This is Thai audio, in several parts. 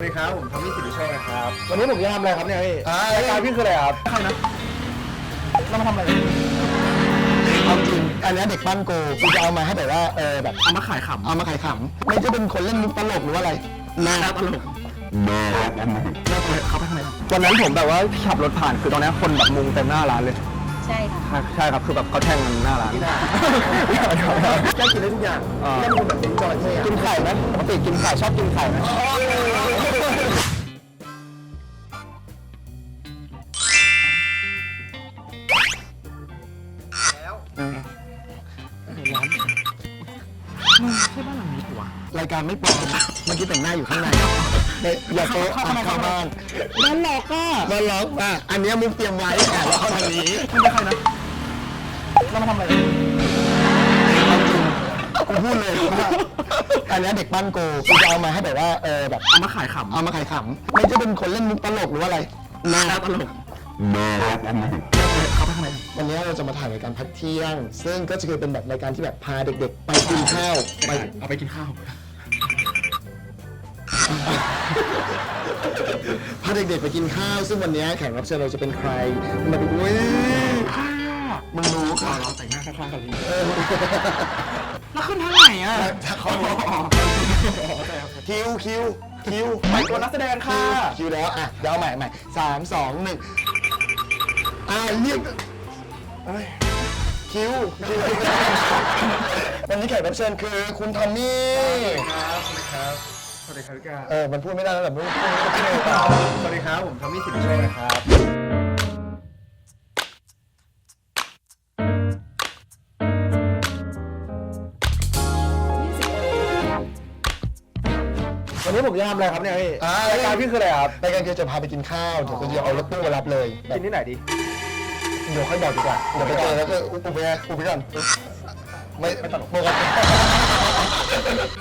สวัสดีครับผมทอมมี่สิริโชคนะครับวันนี้ผมจะทำอะไรครับเนี่ยพี่รายการพี่คืออะไรครับใครนะเรามาทำอะไรเอาจริงอันเนี้ยเด็กปั้นโกกูจะเอามาให้แบบว่าเออแบบเอามาขายขำเอามาขายขำไม่จะเป็นคนเล่นมุกตลกหรือว่าอะไรนะตลกเราไปเขาไปทางไหนวันนั้นผมแบบว่าขับรถผ่านคือตอนนี้คนแบบมุงเต็มหน้าร้านเลย ใช่ค่ะ ใช่ครับคือแบบเขาแท่งกันหน้าร้านได้กินได้ทุกอย่างอ่าเล่นมุกแบบนี้จอยเท่กินไข่ไหมปกติกินไข่ชอบกินไข่ไหมรายการไม่ปลอมเมื่อกี้แต่งหน้าอยู่ข้างในเฮ้ยอย่าโต๊ะอะเข้าบ้านนั่นหลอกอะนั่นหลอกอะอันเนี้ยมุกเตรียมไว้แอบแล้วเข้าทางนี้ เรามาทำอะไรกูพูดเลยว่าอันเนี้ยเด็กปั้นโกกูจะเอามาให้แบบว่าเออแบบเอามาขายขำเอามาขายขำไม่จะเป็นคนเล่นมุกตลกหรือว่าอะไรนะตลกเขาไปทางไหนวันนี้เราจะมาถ่ายรายการพักเที่ยง ซึ่งก็จะคือเป็นแบบรายการที่แบบพาเด็กๆ ไปกินข้าวไป ไปเอาไปกินข้าว พาเด็กๆไปกินข้าว ซึ่งวันนี้แขกรับเชิญเราจะเป็นใครมาดูอุ้ย มึงรู้ค่ะเราแต่งหน้าข้างๆกันดีเออแล้วขึ้นทางไหนอะเขาคิวคิวคิวไปตัวนักแสดงค่ะ คิวแล้วอะเดี๋ยวเอาใหม่ใหม่สามสองหนึ่งอ่าเรียกเอ้ยคิวคิววันนี้แขกรับเชิญคือคุณทอมมี่ครับสวัสดีครับสวัสดีครับพี่กาเออมันพูดไม่ได้แล้วแต่ไม่พูดไม่ได้สวัสดีครับผมทอมมี่สิริโชคนะครับ ผมจะทำอะไรครับเนี่ยพี่อ่ารายการพี่คืออะไรครับ รายการคือจะพาไปกินข้าว เดี๋ยวจะเอารถตู้มารับเลยแบกิบนที่ไหนดี เดี๋ยวค่อยบอกดีกว่า เดี๋ยวไปเจอแล้วก็อุบไปไงอุบไปก่อนไม่ไม่ตลกโมกัน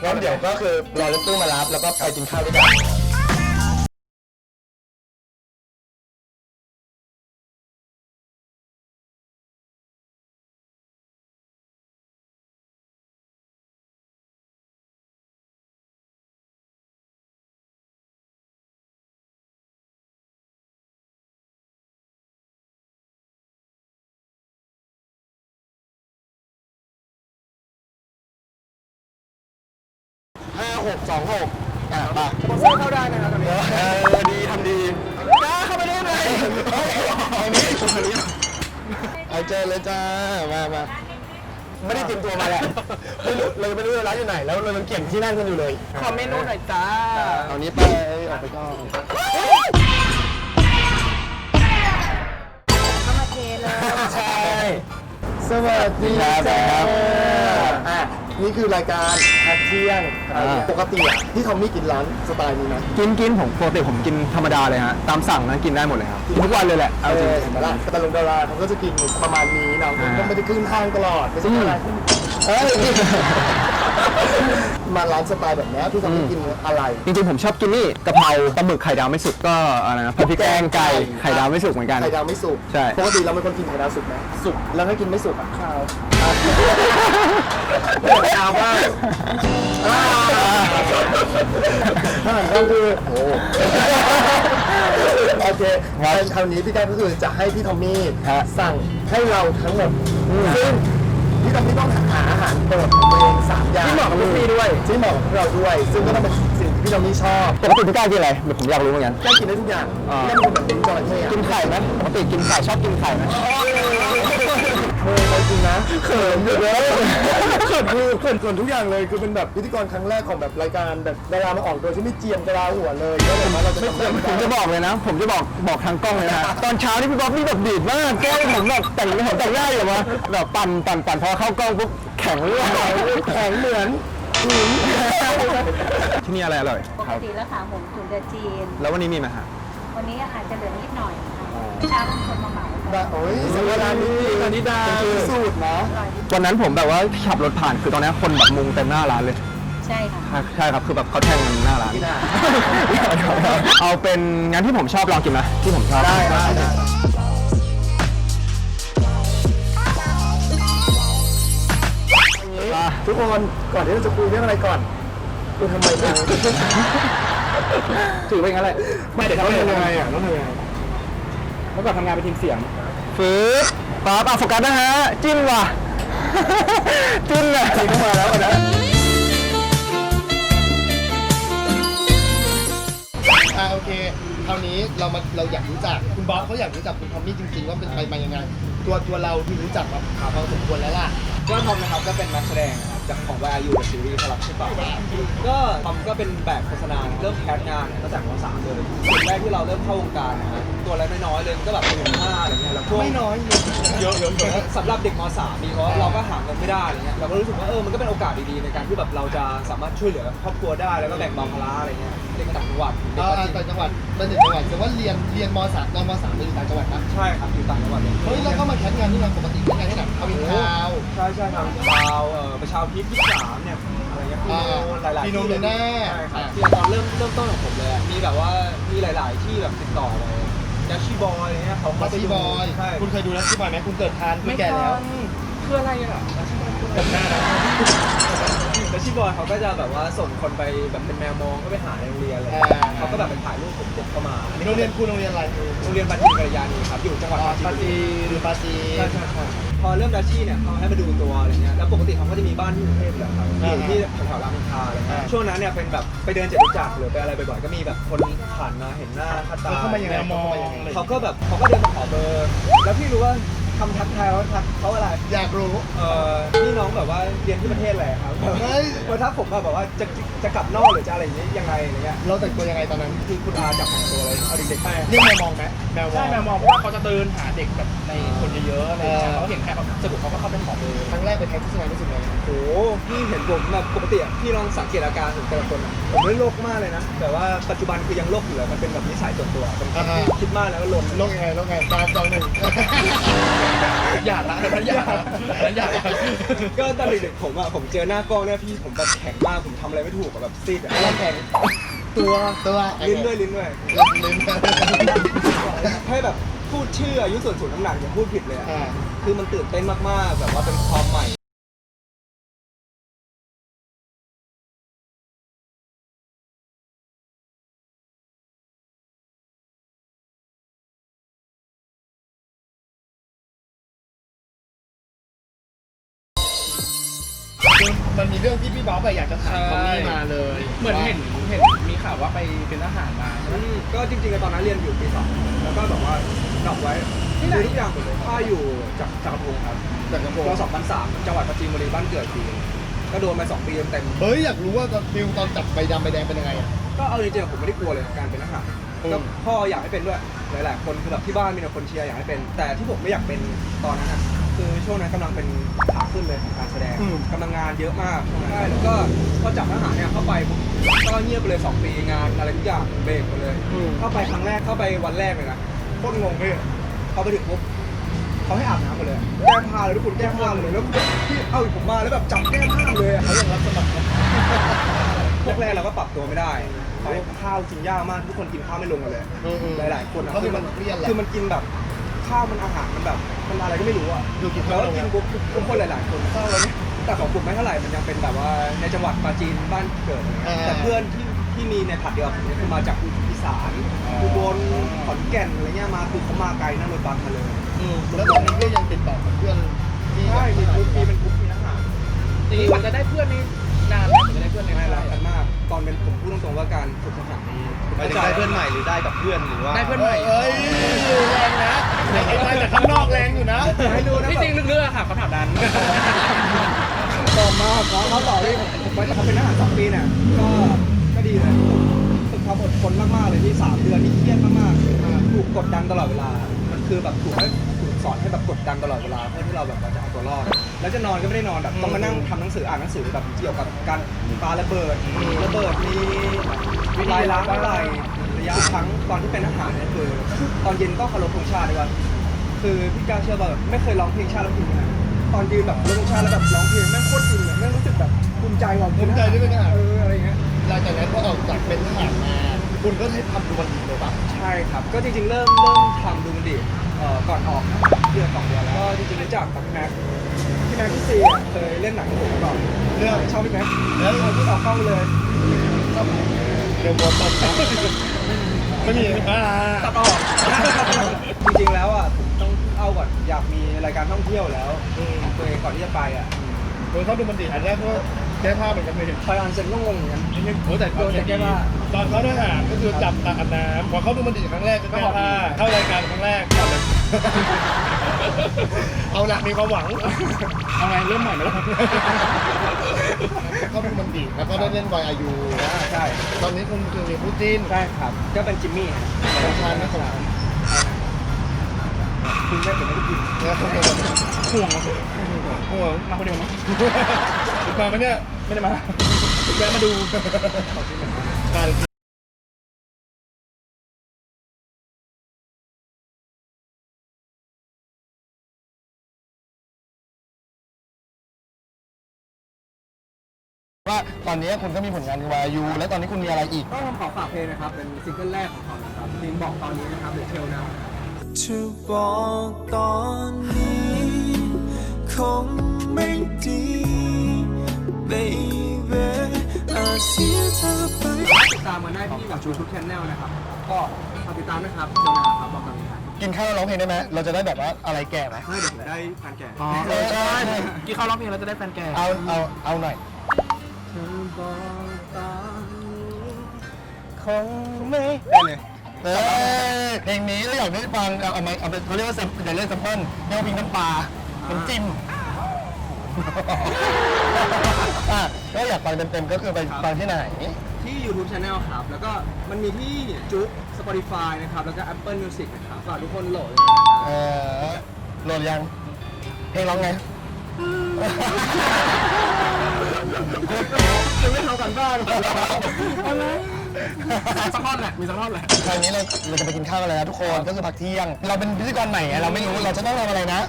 งั้นเดี๋ยวก็คือรอรถตู้มารับแล้วก็ไปกินข้าวด้วยกัน ห้าหกสองหกอะไปสปอนเซอร์เข้าได้นะครับตอนนี้เออดีทำดีกล้าเข้าไปได้ไหมเอานี้เอานี้เอาเจอเลยจ้ามามาไม่ได้เตรียมตัวมาแหละไม่รู้เลยไม่รู้เลยร้านอยู่ไหน แล้วเลยมันเกี่ยงที่นั่งกันอยู่เลยขอเมนูหน่อยจ้าเอานี้ไปออกไปก่อนก็มาเทเลย ใช่ สวัสดีจ้าอะ นี่คือรายการพักเที่ยงอ่าปกติอะที่ทอมมี่กินร้านสไตล์นี้นะกินกินผมปกติผมกินธรรมดาเลยฮะตามสั่งนะกินได้หมดเลยครับทุกวันเลยแหละเอเอาจริงอเห็นไหมล่ะแต่ลงดาราเขาก็จะกินประมาณนี้เนาะอ่า ก็ไม่ได้ขึ้นห้างตลอดไม่ใช่อะไรเอ้ยมาร้านสไตล์แบบเนี้ยพี่ทอมมี่กินอะไร จริงๆผมชอบกินนี่กะเพราปลาหมึกไข่ดาวไม่สุกก็อะไรนะผัดพริกแกงไก่ไข่ดาวไม่สุกเหมือนกัน ไข่ดาวไม่สุกใช่ ปกติเราเป็นคนกินไข่ดาวสุกไหมสุก แล้วถ้ากินไม่สุกอะข้าว ข้าวบ้างถ้าหันก็คือโอ้โอเคงั้นคราวนี้พี่การก็คือจะให้พี่ทอมมี่ฮะสั่งให้เราทั้งหมดซึ่งพี่ทอมมี่ต้องหาอาหารโปรดของตัวเองสามอย่างที่เหมาะกับพวกพี่ด้วยที่เหมาะกับพวกเราด้วย ซึ่งก็ต้องเป็นสิ่งที่พี่ทอมมี่ชอบปกติพี่กล้ากินอะไรเดี๋ยวผมอยากรู้เหมือนกันได้กินได้ทุกอย่างอ่าเล่นเป็นแบบนี้จอยเท่อะกินไข่ไหมปกติกินไข่ชอบกินไข่ไหม เออเอาจริงนะเขินอยู่เลยเขินคือเขินเขินทุกอย่างเลยคือเป็นแบบพิธีกรครั้งแรกของแบบรายการแบบดารามาออกโดยที่ไม่เจียมกระลาหัวเลยก็เลยมาเราจะไม่ทำผมจะบอกเลยนะ ผมจะบอกบอกทางกล้องเลยนะตอนเช้าที่พี่บ๊อบนี่แบบดีดมากแก้มผมแบบแต่งผมแต่งหน้าอยู่มาแบบปั่นปั่นปั่นพอเข้ากล้องปุ๊บแข็งเรื่องแข็งเหมือนหินที่นี่อะไรอร่อยปกติแล้วขาหมูตุ๋นเดือจีน แล้ววันนี้มีไหมฮะ วันนี้อาจจะเหลือนิดหน่อยค่ะเช้าเป็นคนมาเหมา ได้โอ้ยสัปดาห์นี้อันนี้ได้เป็นสูตรนะอร่อยดีวันนั้นผมแบบว่าขับรถผ่านคือตอนนี้คนแบบมุงเต็มหน้าร้านเลย ใช่ค่ะ ใช่ครับคือแบบเขาแท่งกันหน้าร้าน เอาเป็นงั้นที่ผมชอบลองกินนะที่ผมชอบได้ได้ได้ทุกคนก่อนที่เราจะคุยเรื่องอะไรก่อนคุณทำไมจังถือไปงั้นแหละไม่เดี๋ยวต้องทำยังไงอะต้องทำยังไงเมื่อก่อนทำงานเป็นทีมเสียง ฟืบป๊าบอะโฟกัสนะฮะ จิ้มว่ะ จิ้มอะจิ้มเข้ามาแล้วนะอ่าโอเคคราวนี้เรามาเราอยากรู้จักคุณบอสเขาอยากรู้จักคุณทอมมี่จริงๆว่าเป็นไปมายังไง ตัวตัวเราที่รู้จักแบบพอสมควรแล้วล่ะ ก็ทอมนะครับก็เป็นนักแสดงนะครับจากของ YU กับซีรีส์พลังใช่ปะก็ทอมก็เป็นแบบโฆษณาเริ่มแคสงานเนี่ยตั้งแต่ม .3 เลยจุดแรกที่เราเริ่มเข้าวงการนะฮะตัวเล็กน้อยๆเลยมันก็แบบหมื่นห้าอะไรเงี้ยแล้วพวกไม่น้อยเยอะเยอะเยอะสำหรับเด็กม .3 นี่เพราะเราก็หาเงินไม่ได้อะไรเงี้ยเราก็รู้สึกว่าเออมันก็เป็นโอกาสดีๆในการที่แบบเราจะสามารถช่วยเหลือครอบครัวได้แล้วก็แบ่งเบาภาระอะไรเงี้ยเด็กต่างจังหวัดเด็กอ่าบ้านต่างจังหวัดเป็นเด็กจังหวัดแต่ว่าเรียนเรียนม .3 ตอนม .3 เรียนอยู่ต่างจังหวัดนะใช่ครับอยู่ต่างจังหวัดเลยเฮ้ยแล้วก็มาแคสงานที่งานปกติที่งานที่ไหนเอาเป็นทาว ใช่ใช่ทางชาวเอ่อประชาพิษที่สามเนี่ยอะไรเงี้ยพี่โนหลายๆพี่ที่โนมีแน่ ใช่ครับที่ตอนเริ่มเริ่มต้นของผมเลยอะมีแบบว่ามีหลาย ๆ ที่แบบติดต่อเลยดัชชี่บอยอะไรเงี้ยเขามาเขาไปซีดูบอย ใช่คุณเคยดูแล้วซีบอยไหมคุณเกิดทานคุณแก่แล้ว คืออะไรอะดัชชี่บอยเกิดหน้า แล้วดัชชี่บอยเขาก็จะแบบว่าส่งคนไปแบบเป็นแมวมองก็ไปหาในโรงเรียนเลยอ่า เขาก็แบบไปถ่ายรูปผมๆเข้ามาอันนี้โรงเรียนคุณโรงเรียนอะไรโรงเรียนบัณฑิตกัลยาณีครับอยู่จังหวัดอ๋อปราจีนบุรีปาจีหรือปาจีใช่ใช่ใช่พอเริ่มดัชชี่เนี่ยเขาให้มาดูตัวอะไรเงี้ยแล้วปกติเขาก็จะมีบ้านที่กรุงเทพอยู่แล้วครับอยู่ที่แถวๆรามอินทราอะไรเงี้ยช่วงนั้นเนี่ยเป็นแบบไปเดินเจตุจักรหรือไปอะไรบ่อยๆก็มีแบบคนผ่านมาเห็นหน้าค่าตาแล้วเข้ามายังไงมองยังไงเขาก็แบบเขาก็เดินมาขอเบอร์ แล้วพี่รู้ว่า คำทักทายเขาทักเขาอะไร อยากรู้ เอ่อนี่น้องแบบว่าเรียนที่ประเทศอะไรครับเฮ้ยมาทักผมมาแบบว่าจะจะกลับนอกหรือจะอะไรอย่างเงี้ยยังไงอะไรเงี้ย เราแต่งตัวยังไงตอนนั้นคือคุณอาจับของตัวเลยเอาเด็กๆไปเรียกแมวมองไหมแมวมอง ใช่แมวมองเพราะว่าเขาจะเดินหาเด็กแบบในคนเยอะๆอะไรอย่างเงี้ยเออเขาเห็นแค่แบบสรุปเขาก็เข้าไปขอเบอร์ครั้งแรกไปแคสที่งานรู้สึกไงโอ้โหพี่เห็นผมแบบปกติอะพี่ลองสังเกตอาการของแต่ละคนอะผมไม่โรคมากเลยนะ แต่ว่าปัจจุบันคือยังโรคอยู่เลยมันเป็นแบบนิสัยส่วนตัวเป็นคนที่คิดมากแล้วก็ลน โลกยังไงโลกไงตามจองหนึ่งอยากละนั้นอยากละนั้นอยากละก็ตอนเด็กๆผมอะผมเจอหน้ากล้องเนี่ยพี่ผมแบบแข็งมากผมทำอะไรไม่ถูกอะแบบซีดอะเราแข่งตัวตัวลิ้นด้วยลิ้นด้วยลิ้นให้แบบพูดชื่ออายุส่วนสูงน้ำหนักอย่าพูดผิดเลยอะอ่าคือมันตื่นเต้นมากๆ แบบว่าเป็นความใหม่ มันมีเรื่องที่พี่บ๊อบอะอยากจะถามทอมมี่มาเลยเหมือนเห็นเห็นมีข่าวว่าไปเป็นทหารมาใช่ไหมอืมก็จริงๆอะตอนนั้นเรียนอยู่ปีสองแล้วก็แบบว่าดรอปไว้ที่ทุกอย่างหมดเลยถ้าอยู่จากจักรพงศ์ครับจากกระโปรงตัว2003จังหวัดปราจีนบุรีบ้านเกิดปีก็โดนมาสองปีเต็มเฮ้ยอยากรู้ว่าตอนฟิลตอนจับใบดำใบแดงเป็นยังไงอะๆก็เอาจริงๆผมไม่ได้กลัวเลยการเป็นทหารอืมก็พ่ออยากให้เป็นด้วยหลายๆคนคือแบบที่บ้านมีแต่คนเชียร์อยากให้เป็น แต่ที่ผมไม่อยากเป็นตอนนั้นอะ คือช่วงนั้นกำลังเป็นขาขึ้นเลยของการแสดงกำลังงานเยอะมากใช่แล้วก็พอจับทหารเนี่ยเข้าไปปุ๊บก็เงียบไปเลยสองปีงานอะไรทุกอย่างเบรกหมดเลย เข้าไปครั้งแรกเข้าไปวันแรกเลยนะโคตรงงพี่เข้าไปถึงปุ๊บเขาให้อาบน้ำหมดเลยแก้ผ้าเลยทุกคนแก้ผ้าเลยแล้วพี่เอาอีกผมมาแล้วแบบจับแก้ผ้าเลยอะเขายังรับสมัครพวกแรกเราก็ปรับตัวไม่ได้เขาข้าวกินยากมากทุกคนกินข้าวไม่ลงกันเลยอืมอืมหลายๆคนอะเขาคือมันเครียดแหละ คือมันกินแบบ ข้าวมันอาหารมันแบบมันอะไรก็ไม่รู้อะดูกินแล้ข้าววก็กินปุ๊บทุกคนหลายๆคนเศร้าแล้วเนี่ยแต่ของผมไม่เท่าไหร่มันยังเป็นแบบว่าในจังหวัดปราจีนบ้านเกิดอะไรเงี้ยแต่เพื่อนที่ที่มีในผัดเดียวกับผมเนี่ยคือมาจากอีสานอุบลขอนแก่นอะไรเงี้ยมาคือเขามาไกลนั่งรถบัสมาเลยอืมแล้วตอนนี้ก็ยังติดต่อกับเพื่อนที่ใช่มีกรุ๊ปมีเป็นกรุ๊ปมีทหารอย่างนี้มันจะได้เพื่อนนี่นานไหมถึงจะได้เพื่อนในไม่ค่ายรักกันมาก ตอนเป็นผมพูดตรงๆว่าการฝึกทหารนี้หมายถึงได้เพื่อนใหม่หรือได้กับเพื่อนหรือว่าได้เพื่อนใหม่เอ้ยแรงนะไอ้มาจากข้างนอกแรงอยู่นะให้ดูนะที่แบบจริงลึกๆอะค่ะเขาถามดันต่อมาขอเขาต่อเลยผมไปทำเป็นทหารสองปีเนี่ยก็ก็ดีเลยฝึกความอดทนมากๆเลยที่สามเดือนนี่เครียดมากๆถูกกดดันตลอดเวลามันคือแบบถูกให้ถูก สอนให้แบบกดดันตลอดเวลาเพื่อที่เราแบบว่าจะเอาตัวรอด แล้วจะนอนก็ไม่ได้นอนแบบต้องมานั่งทำหนังสืออ่านหนังสือแบบเกี่ยวกับการปาระเบิดระเบิดมีลายล้างอะไรระยะครั้งตอนที่เป็นทหารเนี่ยคือ ตอนเย็นก็เคารพธงชาติด้วยคือพี่กล้าเชื่อว่าแบบไม่เคยร้องเพลงชาติแล้วภูมิใจนะตอนยืนแบบร้องเพลงชาติแล้วแบบร้องเพลงแม่งโคตรจริงอะแม่งรู้สึกแบบภูมิใจว่ะภูมิใจที่เป็นทหารเอออะไรเงี้ยหลังจากนั้นพอออกจากเป็นทหารมาคุณก็ได้ทำดูวันดีเลยปะใช่ครับ ก็จริงๆเริ่มเริ่มทำดูมันดิ เอ่อก่อนออกนะเดือนสองเดือนแล้วก็จริงๆรู้จักกับพี่แม็กซ์พี่แม็กซ์พี่ซีอะเคยเล่นหนังกับผมมาก่อนเรื่องชอบพี่แม็กซ์แล้วเอาที่ออกกล้องเลยชอบเดี๋ยววนตัดไม่มีอ่าตัดออกจริงๆแล้วอะผมต้องเอาก่อนอยากมีรายการท่องเที่ยวแล้วของตัวเองก่อนที่จะไปอะ โดยเขาดูมันดีอันแรกก็แก้ผ้าเหมือนกันเลยคอยออนเซ็นก็งงเหมือนกัน โอ้แต่โดนแต่แก้ผ้า ตอนเขาทหารก็คือจับตาอาบน้ำพอเขาดูมันดีครั้งแรกก็แก้ผ้าเข้ารายการครั้งแรกก่อนเลยเอาละมีความหวัง เอาไงเริ่มใหม่ไหมล่ะเขาดูมันดีแล้วก็ได้เล่นวายอายุใช่ ตอนนี้คุณคือมีผู้จีนใช่ครับก็เป็นจิมมี่ฮะสำคัญนะสำคัญ คุณได้ผมไม่ได้กินห่วงห่วงมาคนเดียวมั้ยมาไหมเนี่ยไม่ได้มาแวะมาดูการว่าตอนนี้คุณก็มีผลงานกับวายูแล้วตอนนี้คุณมีอะไรอีก ก็ขอฝากเพลงนะครับ เป็นซิงเกิลแรกของเขานะครับเพลงบอกตอนนี้นะครับหรือเทลนา จะบอกตอนนี้ คงไม่ดี baby อาจเสียเธอไป ติดตามมาได้ที่แบบชูทูบชแนลนะครับ ก็ฝากติดตามนะครับเทลนาครับบอกตอนนี้ครับกินข้าวแล้วร้องเพลงได้ไหม เราจะได้แบบว่าอะไรแก่ไหม เฮ้ยเดี๋ยวผมได้แฟนแก่อ๋อเออใช่กี่เขาร้องเพลงเราจะได้แฟนแก่ เอา เอา เอาหน่อย เธอบอกตอนนี้คงไม่ได้เลย เออเพลงนี้เราอยากได้ฟังเอาเอามาเอาไปเขาเรียกว่าแซมอย่าเรียกแซมเปิลเรียกว่าเพลงน้ำปลาน้ำจิ้มอะก็อยากฟังเต็มๆก็คือไปฟังที่ไหน ที่ YouTube Channel ครับ แล้วก็มันมีที่จุ๊ก Spotify นะครับ แล้วก็ Apple Music นะครับฝากทุกคนโหลดเลยนะครับเออโหลดยังเพลงร้องไงจะไม่ทำกันบ้าน สักท่อนแหละมีสักท่อนแหละคราวนี้เราเราจะไปกินข้าวกันแล้วทุกคนก็คือพักเที่ยง เราเป็นพิธีกรใหม่ไงเราไม่รู้เราจะต้องทำอะไรนะ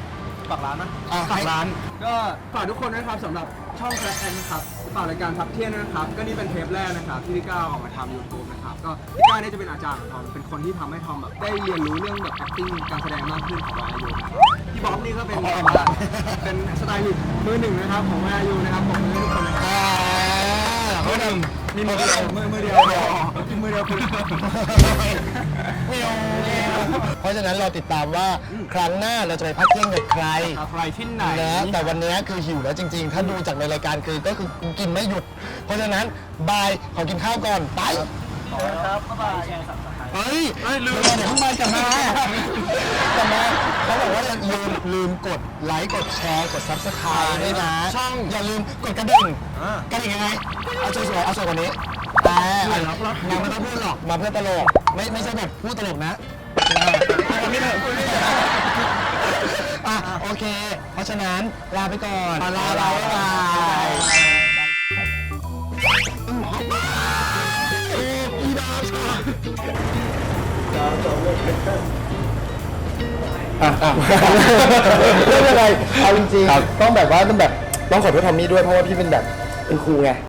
ฝากร้านนะอะฝากร้าน ก็ฝากทุกคนด้วยนะครับสำหรับช่องแคลแอนนะครับฝากรายการพักเที่ยงด้วยนะครับ ก็นี่เป็นเทปแรกนะครับที่พี่ก้าวออกมาทำยูทูบนะครับ ก็พี่ก้าวเนี่ยจะเป็นอาจารย์ของทอมเป็นคนที่ทำให้ทอมแบบได้เรียนรู้เรื่องแบบ acting การแสดงมากขึ้นของวายูนะครับพี่บ๊อบนี่ก็เป็นเป็นสไตลิสต์มือหนึ่งนะครับของวายูนะครับผมมือให้ทุกคนนะครับ อ่าเขาทำ มีมือเดียวมือมือเดียวมือเดียวคือเพราะฉะนั้นเราติดตามว่าครั้งหน้าเราจะไปพักเที่ยงกับใครใครที่ไหนนะแต่วันนี้คือหิวแล้วจริงๆ ถ้าดูจากในรายการคือก็คือกินไม่หยุด เพราะฉะนั้นบายขอกินข้าวก่อนไปครับบ๊ายบายเฮ้ยเฮ้ยลืมเดี๋ยวเพิ่งมากลับมากลับมา เขาบอกว่าอย่าลืมลืมกดไลค์กดแชร์กดซับสไครต์ด้วยนะช่องอย่าลืมกดกระดิ่งกระดิ่งยังไงเอาสวยๆเอาสวยกว่านี้อ่ามาไม่ต้องพูดหรอกมาเพื่อตลกไม่ไม่ใช่แบบพูดตลกนะไม่ได้อะโอเค เพราะฉะนั้นลาไปก่อนลาลาบายอีดาชาเรื่ องอะไรเอาจริงๆต้องแบบว่าต้องแบบต้องขอโทษทอมมี่ด้วยเพราะว่าพี่เป็นแบบเป็นครูไง